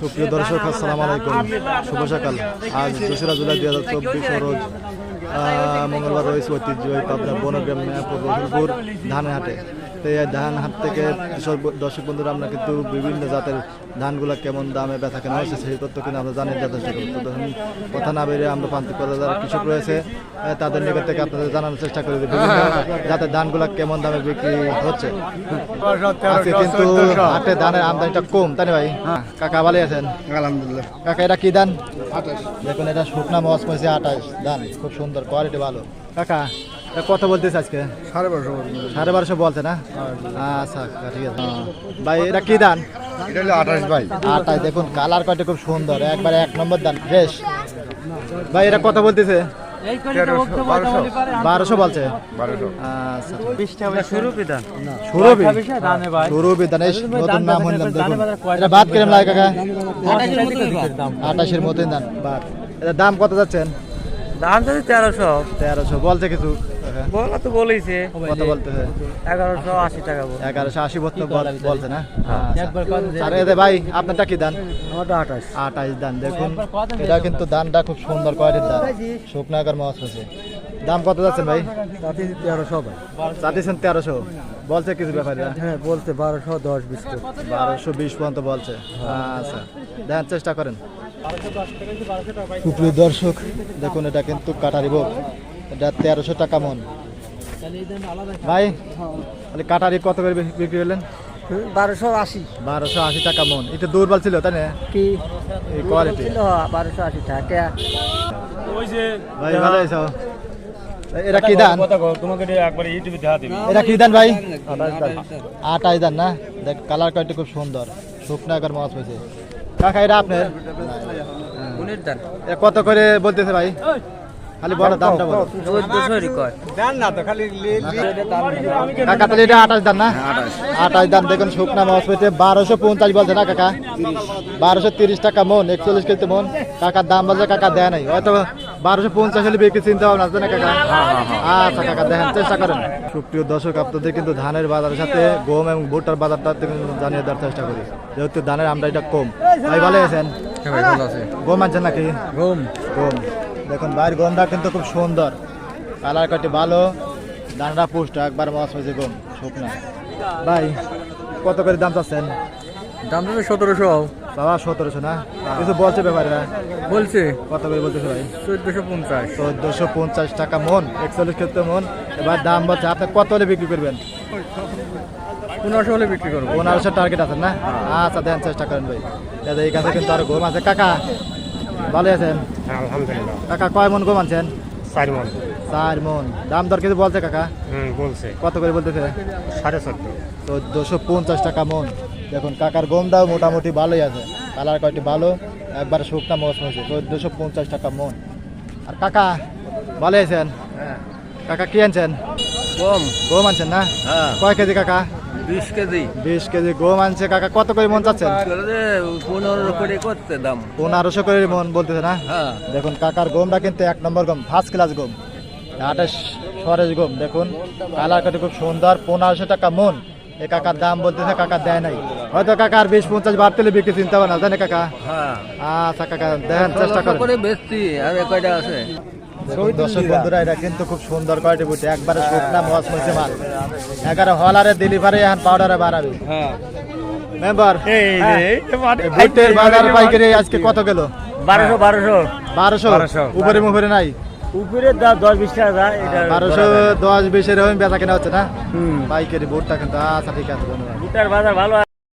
সুপ্রিয় দর্শক, আসসালাম আলাইকুম। শুভ সকাল। আজ দোসরা জুলাই দুই হাজার চব্বিশ রোজ মঙ্গলবার রয়েছে ঐতিহ্যবাহী পাবনা বনগ্রাম মেয়াপুর রসুলপুর ধানের হাটে তো এই ধান হাট থেকে কৃষক দর্শক বন্ধুরা আমরা কিন্তু বিভিন্ন জাতের ধানগুলো কেমন দামে বেচা কেনা হচ্ছে সেই তথ্য কিন্তু আমরা তো তখন কথা না বেরিয়ে আমরা প্রান্তিক পর্যায়ে যারা কৃষক রয়েছে তাদের নিকট থেকে আপনাদের জানানোর চেষ্টা করি যে বিভিন্ন জাতের ধানগুলো কেমন দামে বিক্রি হচ্ছে। আজকে কিন্তু হাটে ধানের আমদানিটা কম তাই ভাই? কাকা ভালো আছেন? আলহামদুলিল্লাহ। কাকা এটা কি ধান? আঠাশ। দেখুন এটা শুকনা মস পয়সা আঠাশ। ধান খুব সুন্দর কোয়ালিটি ভালো। কাকা কত বলতেছে আজকে? সাড়ে বারোশো সাড়ে বারোশো বলছে না? আচ্ছা কাকা, ঠিক আছে। ভাই এটা কি দান? এটা হলো আঠাশ ভাই। আঠাশ দেখুন কালার কোয়ালিটি খুব সুন্দর। একবারে এক নম্বর দান ফ্রেশ। ভাই এটা কত বলতেছে? বারোশো। বলছে? আচ্ছা। কাকা। আঠাশের মতোই দান। দাম কত যাচ্ছেন? দাম যদি তেরোশো। তেরোশো বলছে কিছু? বলা তো বলেছে কত বলতেছে এগারোশো আশি টাকা এগারোশো আশি বছর বলছে না। আর এদের ভাই আপনারটা কি দান? আমারটা আঠাশ। আঠাশ দান। দেখুন এটা কিন্তু দানটা খুব সুন্দর কোয়ালিটির দান। শুকনা মাছ হয়েছে। দাম কত যাচ্ছেন ভাই? তেরোশো ভাই। চাচ্ছেন তেরোশো। বলছে কিছু ব্যাপারে? হ্যাঁ বলতে বারোশো দশ বিশ বারোশো বিশ পর্যন্ত বলছে। আচ্ছা। চেষ্টা করেন। সুপ্রিয় দর্শক দেখুন এটা কিন্তু কাটারি বোক এটা তেরোশো টাকা মন। ভাই তাহলে কাটারি কত করে বিক্রি- করলেন? বারোশো আশি। বারোশো আশি টাকা মন। এটা দুর্বল ছিল তাই না? কি? কোয়ালিটি বারোশো আশি টাকা। ভাই ভালো আছো? এটা কি দান? তোমাকে একবার ইউটিউবে দেখা দিবি এটা কি দান ভাই? আটাই দান। না? দেখ কালার কোয়ালিটি খুব সুন্দর। শুকনা মাছ হয়েছে। কাকা এটা আপনার? এ কত করে বলতেছে ভাই? খালি বড় দামটা বলো। চোদ্দশো রিকয় কাকা তাহলে এটা আঠাশ দাম না? আঠাশ দাম দেখুন শুকনা মাছ পেতে বারোশো পঞ্চাশ বলছে না কাকা? বারোশো তিরিশ টাকা মন একচল্লিশ কেজি মন। কাকার দাম বলছে কাকা দেয় নাই। হয়তো বারোশো পঞ্চাশ হলে বিক্রি চিন্তা ভাবনা আছে না কাকা? আচ্ছা কাকা দেখেন চেষ্টা করেন। সুপ্রিয় দর্শক আপনাদের কিন্তু ধানের বাজারের সাথে গম এবং ভুট্টার বাজারটা জানিয়ে দেওয়ার চেষ্টা করি। যেহেতু ধানের আমদানিটা কম। ভাই ভালো আছেন? গম আনছেন নাকি? ঘুম গম। দেখুন বাইরের গমটা কিন্তু খুব সুন্দর। কালার কাটি ভালো। দানাটা পুষ্ট একবার মাছ হয়েছে গম শুকনা ভাই কত করে দাম চাচ্ছেন? দাম তো সতেরোশো। বাবা সতেরোশো না? কিছু বলছে ব্যাপারে? বলছে। কত করে বলতেছে ভাই? চোদ্দশো পঞ্চাশ। চোদ্দশো পঞ্চাশ টাকা মন একচল্লিশ ক্ষেত্রে মন। এবার দাম বলছে আপনি কত হলে বিক্রি করবেন? পনেরোশো হলে বিক্রি করব। পনেরোশো টার্গেট আছে না? আচ্ছা দেন চেষ্টা করেন ভাই। এখান থেকে কিন্তু আর গম আছে। কাকা ভালো আছেন? আলহামদুলিল্লাহ। কাকা কয় মন গম আনছেন? চার মন। চার মন। দাম দর কিছু বলছে কাকা? বলছে। কত করে বলতেছে? সাড়ে চোদ্দ। চোদ্দোশো পঞ্চাশ টাকা মন। দেখুন কাকার গম দাও মোটামুটি ভালোই আছে। কালার কয়টি ভালো একবার শুকনা মস হয়েছে চোদ্দোশো পঞ্চাশ টাকা মন। আর কাকা ভালো আছেন? কাকা কি আনছেন? কম গম আনছেন না? হ্যাঁ। কয় কেজি কাকা? বিশ কেজি। বিশ কেজি গম আনছে কাকা কত করে মন চাচ্ছেন? পনেরো করে করতে দাম। পনেরোশো করে মন বলতেছে না? হ্যাঁ। দেখুন কাকার গমটা কিন্তু এক নম্বর গম ফার্স্ট ক্লাস গম। আঠাশ সরেশ গম দেখুন কালার কাটি খুব সুন্দর পনেরোশো টাকা মন। এ কাকার দাম বলতেছে কাকা দেয় নাই। হয়তো কাকার বিশ পঞ্চাশ বার তেলে বিক্রি চিন্তা ভাবনা জানে কাকা? হ্যাঁ। আচ্ছা কাকা দেখেন চেষ্টা করে বেচছি আর কয়টা আছে? দর্শক বন্ধুরা এটা কিন্তু খুব সুন্দর কোয়ালিটি বুঝে একবারে শুকনা মসে মাল এগারো হলারে ডেলিভারি এখন পাউডারে বাড়াবে। হ্যাঁ। মেম্বার বুটের বাজার পাইকারি আজকে কত গেল বারোশো বারোশো। বারোশো? বারোশো। উপরে মুখরে নাই? উপরে দশ বিশ টাকা বারোশো দশ বিশের এরকম বেচা কেনা হচ্ছে না? হুম। পাইকারি ভোটটা কিন্তু আচ্ছা ঠিক আছে ধন্যবাদ। বাজার ভালো